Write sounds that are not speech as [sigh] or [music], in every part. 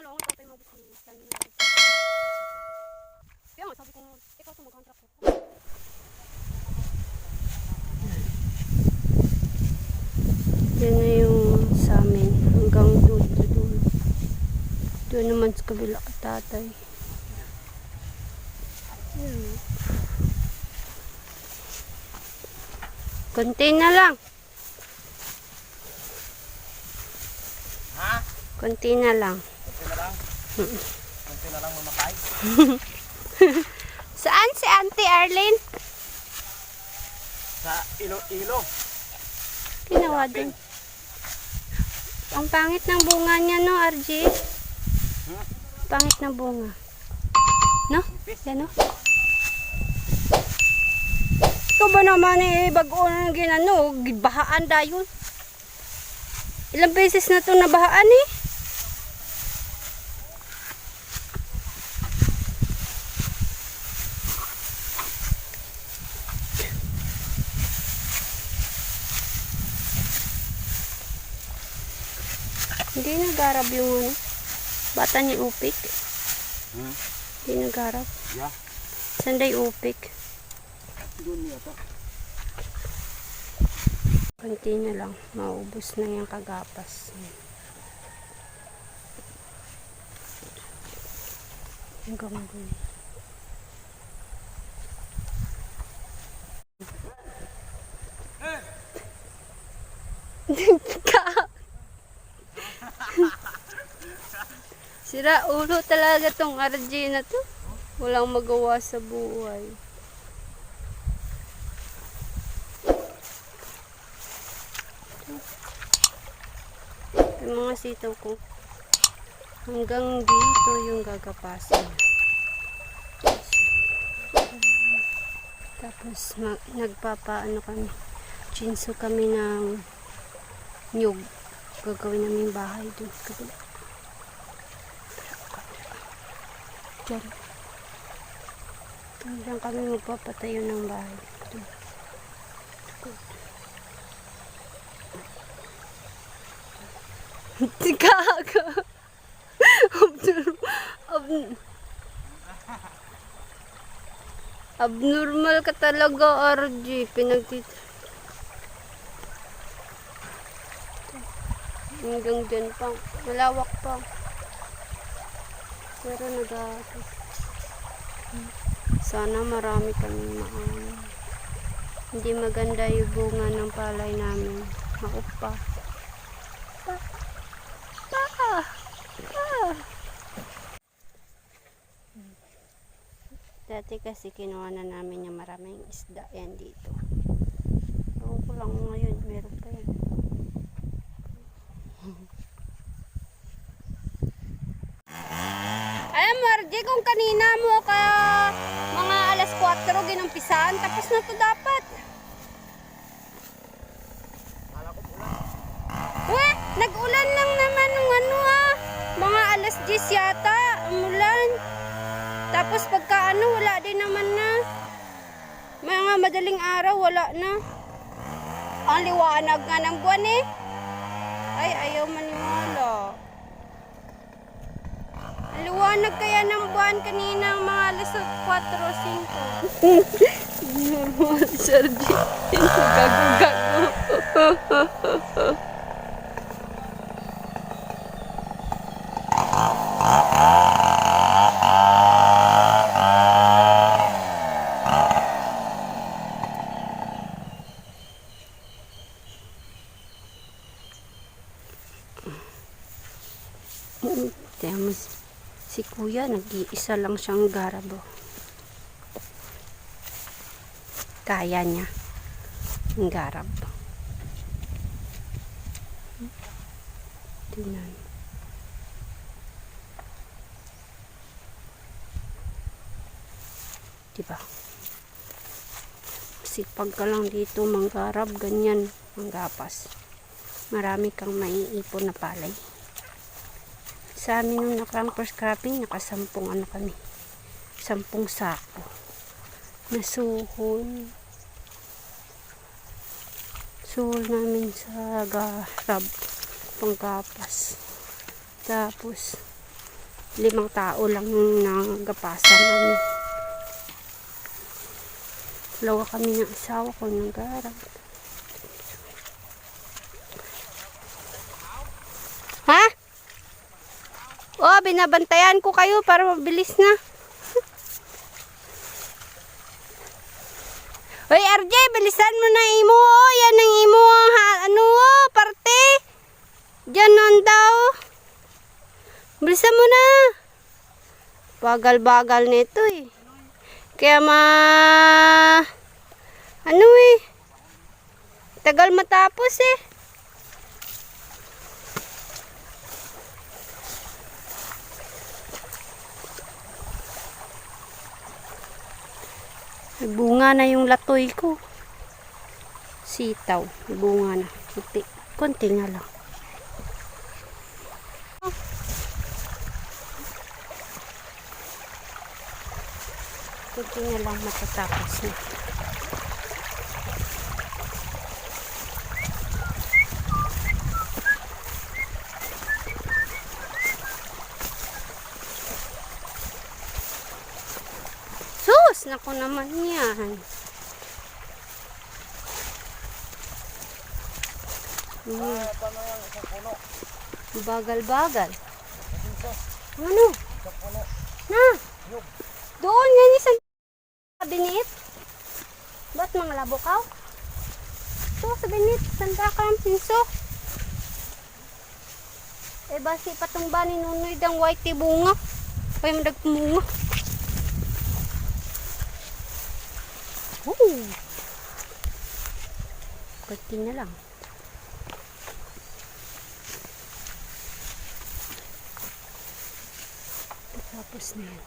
tinulungan ko tayo mag-business. Kaya nga, sabi ko, ikaw to mag-contract ko. Yan na yung sa amin. Hanggang doon sa dulo. Doon naman sa kabila ka tatay. Yan. Konti na lang. Ha? Konti na lang. Kunti na lang. Kunti na lang mamatay. [laughs] Saan si Auntie Arlene? Sa ilo-ilo. Ginawa din. Ang pangit ng bunga niya, no, RG? Hmm? Pangit ng bunga. No? Yan, no? Ito ba naman eh, bago na ginano, bahaan dayon. Ilang beses na ito nabahaan eh. Hindi nagarab yung ano, bata ni Upik. Hmm? Hindi nagarab. Yeah. Sanday Upik. Doon yata. Kunti na lang, maubos na yung kagapas. Hanggang doon. Ka. [laughs] Sira ulo talaga tong RJ na to. Walang magawa sa buhay. Yung mga sitaw ko. Hanggang dito yung gagapasin. Tapos nagpapaano kami. Chinso kami ng nyug. Gagawin namin bahay dun sa kabila. Diyan. Diyan kami magpapatayo ng bahay. Dun. [laughs] Gago. Abnormal. Ab- Abnormal ka talaga, RG. Pinagtit... Hanggang dyan pa. Malawak pa. Pero nag Sana marami kami maano. Hindi maganda yung bunga ng palay namin. Maupa. Pa. Pa. Pa. Dati kasi kinuha na namin yung maraming isda yan dito. Ewan ko lang ngayon, meron pa yan. RJ, kung kanina mo ka mga alas 4 ginumpisan, tapos na to dapat. Weh, nag-ulan lang naman ng ano ah. Mga alas 10 yata, umulan. Tapos pagka ano, wala din naman na. Mga madaling araw, wala na. Ang liwanag nga ng buwan eh. Ay, ayaw maniwala. Liwanag kaya ng buwan kanina mga alas 4 o 5. Normal, Sergi. Gago-gago. Tiyan mo, si- si kuya, nag-iisa lang siyang garabo. Kaya niya. Ang garab. Tingnan. Diba? Sipag ka lang dito manggarab, ganyan, manggapas. Marami kang maiipon na palay sa amin nung nakarang first cropping, nakasampung ano kami. Sampung sako. Nasuhol. Suhol namin sa garab. Panggapas. Tapos, limang tao lang yung nagapasan namin. Dalawa kami ng asawa ko ng garag. Ha? Oh, binabantayan ko kayo para mabilis na. [laughs] Hoy, RJ, bilisan mo na imo. Oh, yan ang imo ang ha, ano, oh, parte. Diyan nun daw. Bilisan mo na. Bagal-bagal nito eh. Kaya ma... Ano eh. Tagal matapos eh. Bunga na yung latoy ko. Sitaw. Bunga na. Kunti, kunti nga lang. Kunti nga lang matatapos na. Naku naman yan. Hmm. Bagal-bagal. Ano? Na! Doon nga ni sa kabinet. Ba't mga labukaw? Ito sa binit. Sanda ka ang pinso. Eh basi patong ba ni Nunoy dang white bunga? Kaya madag bunga. Oh. Kunti na lang. Tapos na yan.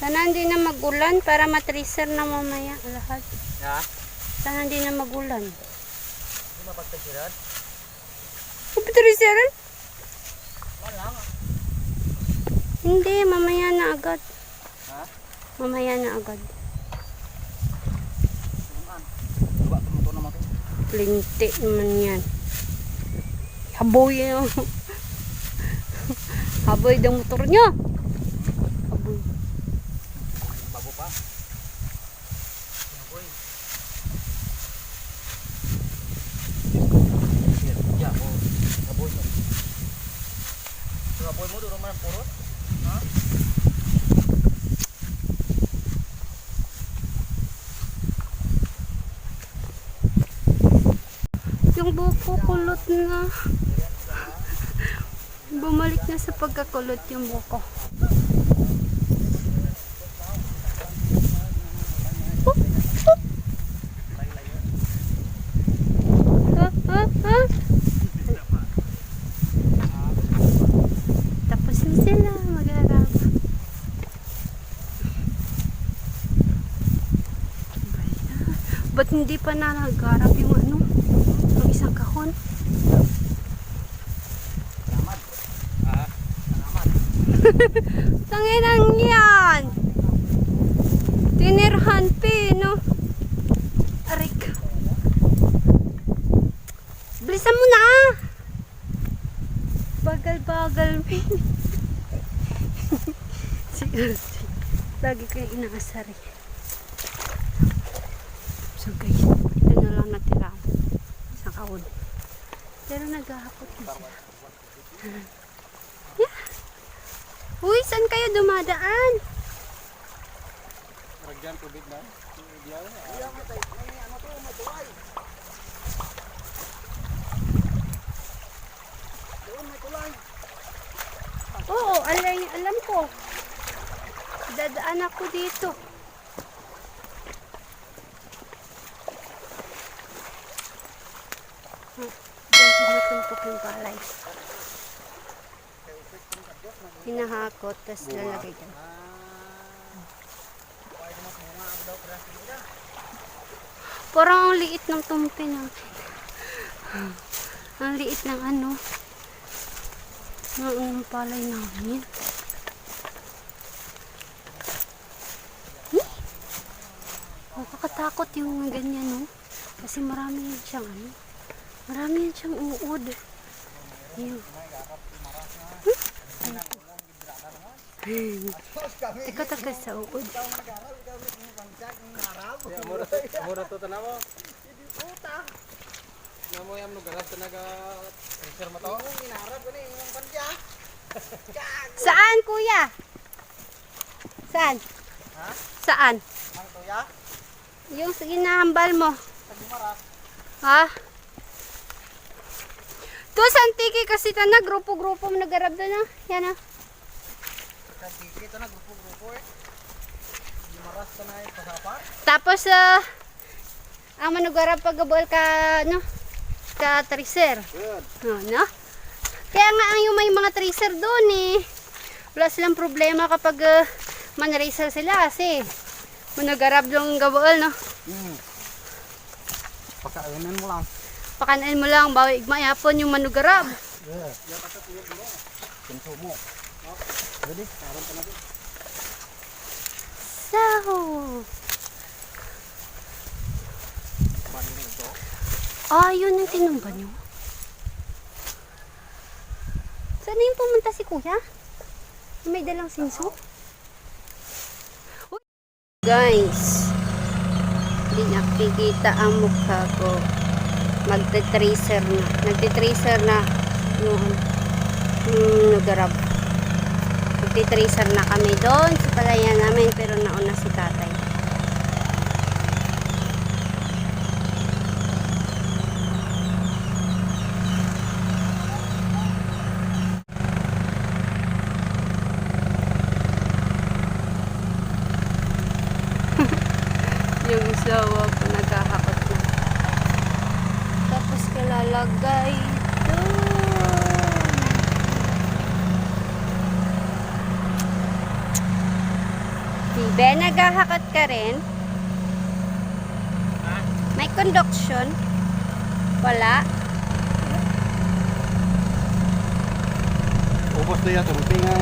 Sana hindi na magulan para matriser na mamaya lahat. Ha? Sana hindi na magulan. Hindi mapagtasiran? Matriseran? Wala nga. Hindi, mamaya na agad. Ha? Mamaya na agad. Diba, tumuto naman yan. Haboy yun. [laughs] Haboy daw motor nyo. Haboy. Bago pa. Boy. Ya, oh. Kaboy mo. Kaboy mo, doon naman ang purot. Ha? Yung buko kulot na. [laughs] Bumalik na sa pagkakulot yung buko. Ha, ha, ha? Tapos na sila mag-arap. Ba't hindi pa na nag-arap yung ano? Yung isang kahon? Ha? Salamat. [laughs] Tanginang yan! Tinirhan pi, no? Arik. Bilisan mo na! Bagal-bagal, [laughs] pi. si. Lagi kayo inaasar eh. So guys, ito na lang natira. Isang kahon. Na siya. Yeah. Uy, saan kayo dumadaan? Ragyan tubig na. Oo, alam, alam ko. Dadaan ako dito. Hmm, Diyan tumutumpok yung palay. Hinahakot, tapos lalagay dyan. Parang ang liit ng tumpi namin. Ang liit ng ano. Ng ng palay namin. Hmm? Nakakatakot yung ganyan, no? Kasi marami yan siyang ano. Marami yan siyang uod. Hmm? Ikaw taga sa uod. Mura to tanaw mo. Hindi puta. Namo yam no garas tanaga sir mato. Inarap ni yung kanya. Saan, kuya? Saan? Ha? Saan? Ang tuya. Yung sa ginahambal mo. Tagmaras. Ha? To santiki kasi ta na grupo-grupo mo nagarab na na. Yan ah. Kaya ito na grupo-grupo eh. Gimaras ta na yung pasapa. Tapos ah ang manugarab pagabol ka no ka tracer. Good. No, no? Kaya nga ang yung may mga tracer doon eh. Wala silang problema kapag uh, manracer sila kasi manugarab yung gabol no. Hmm. Pakainan mo lang. Pakanain mo lang bawi igmayapon yung manugarab. Yeah. Ka tuyok mo. Ready? Aron pa na din. So, ah, yun yung tinumba nyo. Saan na yung pumunta si kuya? May dalang sinso? Uy. Guys, hindi nakikita ang mukha ko. Magte-tracer na. Nagte-tracer na noon. Hmm, nagarab. Magte-tracer na kami doon sa palayan namin pero nauna si tatay. [laughs] yung sawa ko naghahakot na. Tapos kalalagay doon. Dibe, naghahakot ka rin? May conduction? Wala? Ubos na yan. Turunti nga.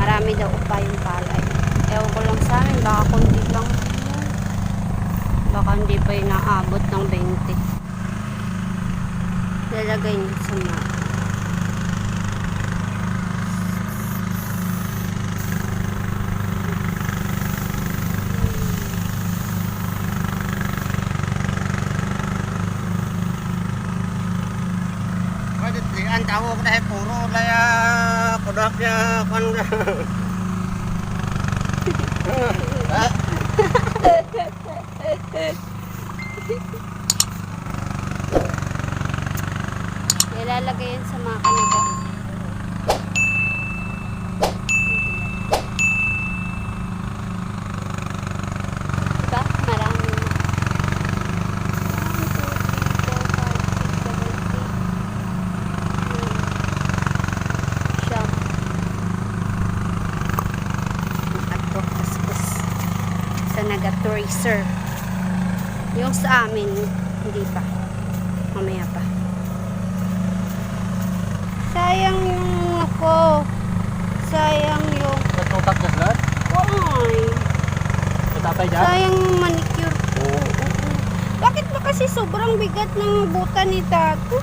Marami daw pa yung palay. Ewan ko lang sa amin, baka kundi lang. Baka hindi pa yung naabot ng 20. Lalagay niyo sa map. Ang tawag na puro laya kudak niya kan [laughs] Ilalagay yan sa mga kanaga. Diba? Marami na. One, two, three, four, five, six, Yung sa amin, hindi pa. Mamaya pa. Sayang yung ako. Sayang yung... Tutak ka sila? Ay, Tatay dyan? sayang yung manicure ko. Oo. Bakit ba kasi sobrang bigat ng buta ni Tato?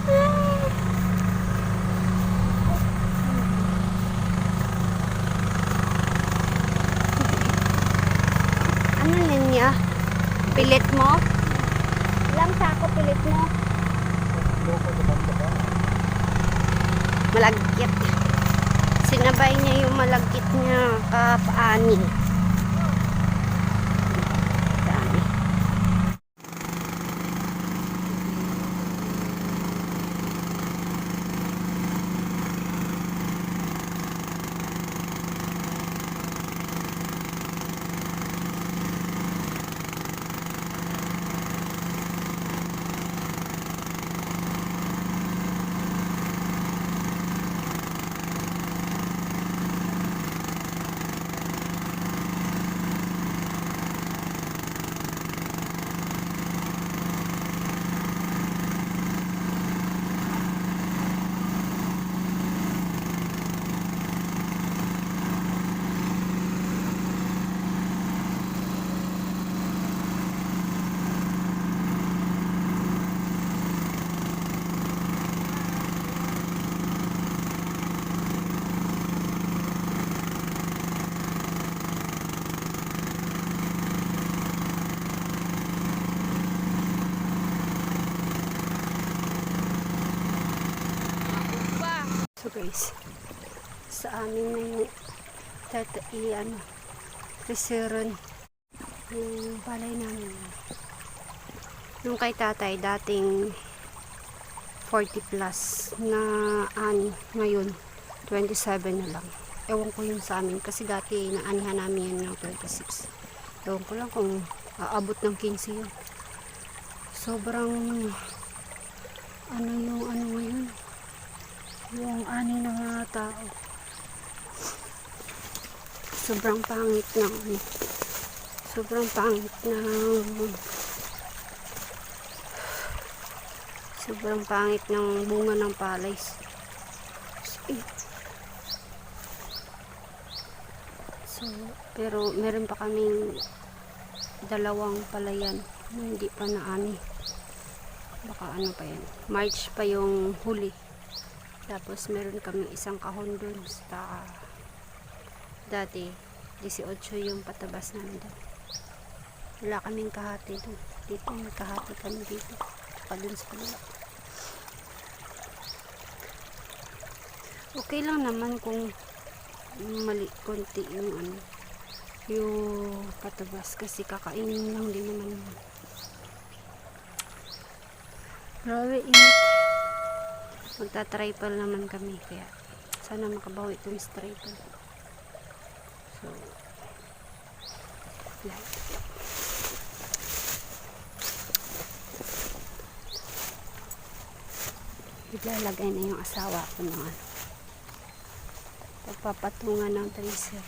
Ano niya? Pilit mo? Pilit mo? Malagkit. Sinabay niya yung malagkit niya kapaani. Guys. Sa amin na yung tata, i, ano, reseron yung balay namin. Nung kay tatay, dating 40 plus na ani, ngayon 27 na lang. Ewan ko yun sa amin kasi dati naanihan namin yun ng 26. Ewan ko lang kung aabot ng 15 yun. Sobrang ano yung ano ngayon yung ani ng mga tao. Sobrang pangit ng ano. Sobrang pangit ng sobrang pangit ng bunga ng palay so pero meron pa kaming dalawang palayan na hindi pa naani. Baka ano pa yan. March pa yung huli tapos meron kami isang kahon dun sa dati 18 yung patabas namin doon wala kaming kahati dun. Dito may kahati kami dito. Tsaka dun sa kabila okay lang naman kung mali konti yung ano yung patabas. Kasi kakainin lang din naman Grabe, init. Magta-triple naman kami. Kaya, sana makabawi itong triple. So, like. Iglalagay na yung asawa ko ng ano. Pagpapatungan ng tracer.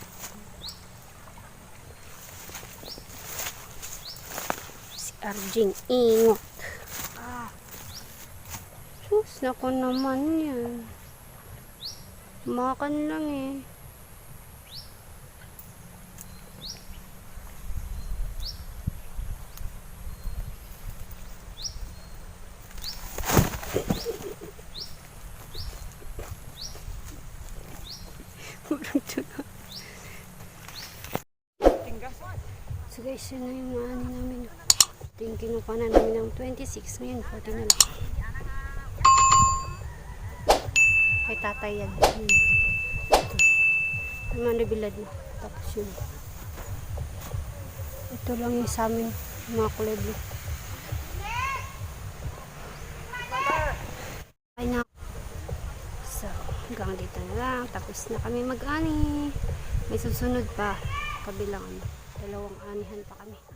Si Arjing Ingot. Ah. Sus, naku naman yan. Makan lang eh. So guys, yun na yung mga ano namin. Yung kinuha na namin ng 26. Ngayon, 40 na lang. Kay tatay yan. Yun. Ito. Yung mga nabilad na. Tapos yun. Ito lang yung sa amin. Mga kulay blue. Ay na. So, hanggang dito na lang. Tapos na kami mag-ani. May susunod pa. Kabilang ano. Dalawang anihan pa kami.